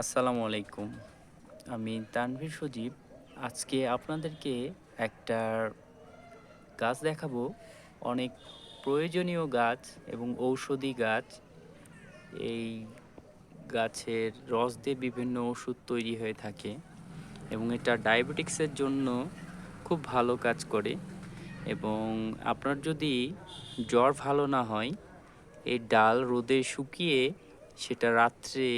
আসসালামু আলাইকুম। আমি তানভীর সজীব। আজকে আপনাদেরকে একটা গাছ দেখাবো। অনেক প্রয়োজনীয় গাছ এবং ঔষধি গাছ। এই গাছের রস দিয়ে বিভিন্ন ওষুধ তৈরি হয়ে থাকে এবং এটা ডায়াবেটিক্সের জন্য খুব ভালো কাজ করে এবং আপনার যদি জ্বর ভালো না হয়, এই ডাল রোদে শুকিয়ে সেটা রাত্রে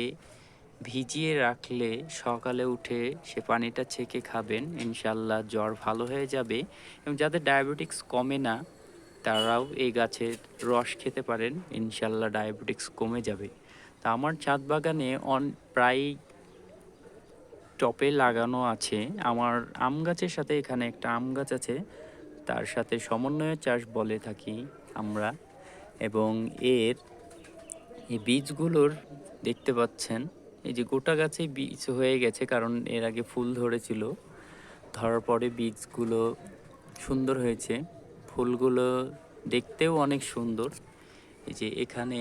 ভিজিয়ে রাখলে সকালে উঠে সে পানিটা ছেঁকে খাবেন ইনশাল্লাহ জ্বর ভালো হয়ে যাবে। এবং যাদের ডায়াবেটিক্স কমে না, তারাও এই গাছের রস খেতে পারেন ইনশাল্লাহ ডায়াবেটিক্স কমে যাবে। তা আমার ছাদ বাগানে অন প্রায় টপে লাগানো আছে। আমার আম গাছের সাথে এখানে একটা আম গাছ আছে, তার সাথে সমন্বয় চাষ বলে থাকি আমরা। এবং এর, এই বীজগুলোর দেখতে পাচ্ছেন এই যে গোটা গাছে বীজ হয়ে গেছে, কারণ এর আগে ফুল ধরেছিল। ধরার পরে বীজগুলো সুন্দর হয়েছে। ফুলগুলো দেখতেও অনেক সুন্দর। এই যে এখানে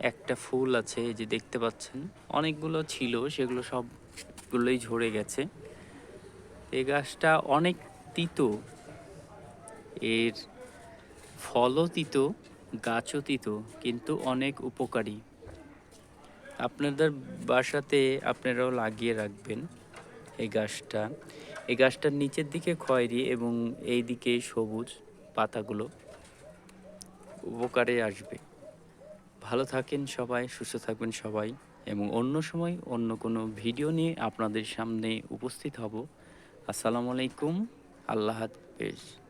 একটা ফুল আছে, এই যে দেখতে পাচ্ছেন। অনেকগুলো ছিল, সেগুলো সবগুলোই ঝরে গেছে। এই গাছটা অনেক তিতো। এর ফলও তিতো, গাছও তিতো, কিন্তু অনেক উপকারী। আপনাদের বাসাতে আপনারাও লাগিয়ে রাখবেন এই গাছটা। এই গাছটার নিচের দিকে খয়েরি এবং এই দিকে সবুজ পাতাগুলো উপকারে আসবে। ভালো থাকেন সবাই, সুস্থ থাকবেন সবাই এবং অন্য সময় অন্য কোনো ভিডিও নিয়ে আপনাদের সামনে উপস্থিত হব। আসসালামু আলাইকুম, আল্লাহ হাফেজ।